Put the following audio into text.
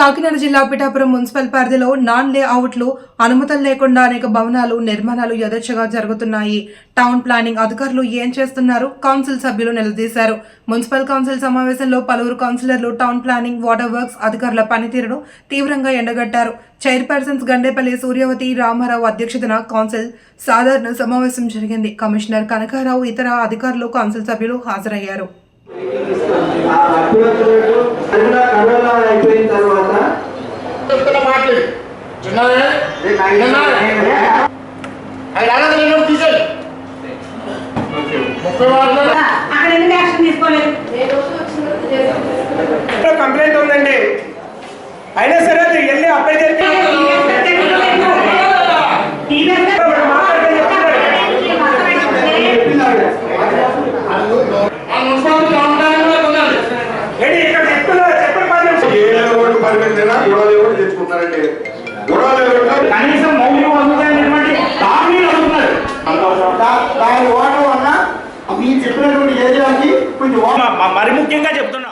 కాకినాడ జిల్లా పిఠాపురం మున్సిపల్ పరిధిలో నాన్ లేఅవుట్లు అనుమతులు లేకుండా అనేక భవనాలు నిర్మాణాలు యథేచ్ఛగా జరుగుతున్నాయి. టౌన్ ప్లానింగ్ అధికారులు ఏం చేస్తున్నారు? కౌన్సిల్ సభ్యులు నిలదీశారు. మున్సిపల్ కౌన్సిల్ సమావేశంలో పలువురు కౌన్సిలర్లు టౌన్ ప్లానింగ్ వాటర్ వర్క్స్ అధికారుల పనితీరును తీవ్రంగా ఎండగట్టారు. చైర్పర్సన్స్ గండేపల్లి సూర్యవతి రామారావు అధ్యక్షతన కౌన్సిల్ సాధారణ సమావేశం జరిగింది. కమిషనర్ కనకారావు ఇతర అధికారులు కౌన్సిల్ సభ్యులు హాజరయ్యారు. కంప్లైంట్ ఉందండి అయినా సరే అది వెళ్ళి ఇక్కడ చెప్తున్నా చెప్పండి పది గొడవలు కూడా ఎవరు కనీసం మౌలిక వసతులైనటువంటి తాగునీరు అందుతున్నారు దాని ఓటర్ వల్ల మీరు చెప్పినటువంటి ఏరియాకి కొంచెం మరి ముఖ్యంగా చెప్తున్నా.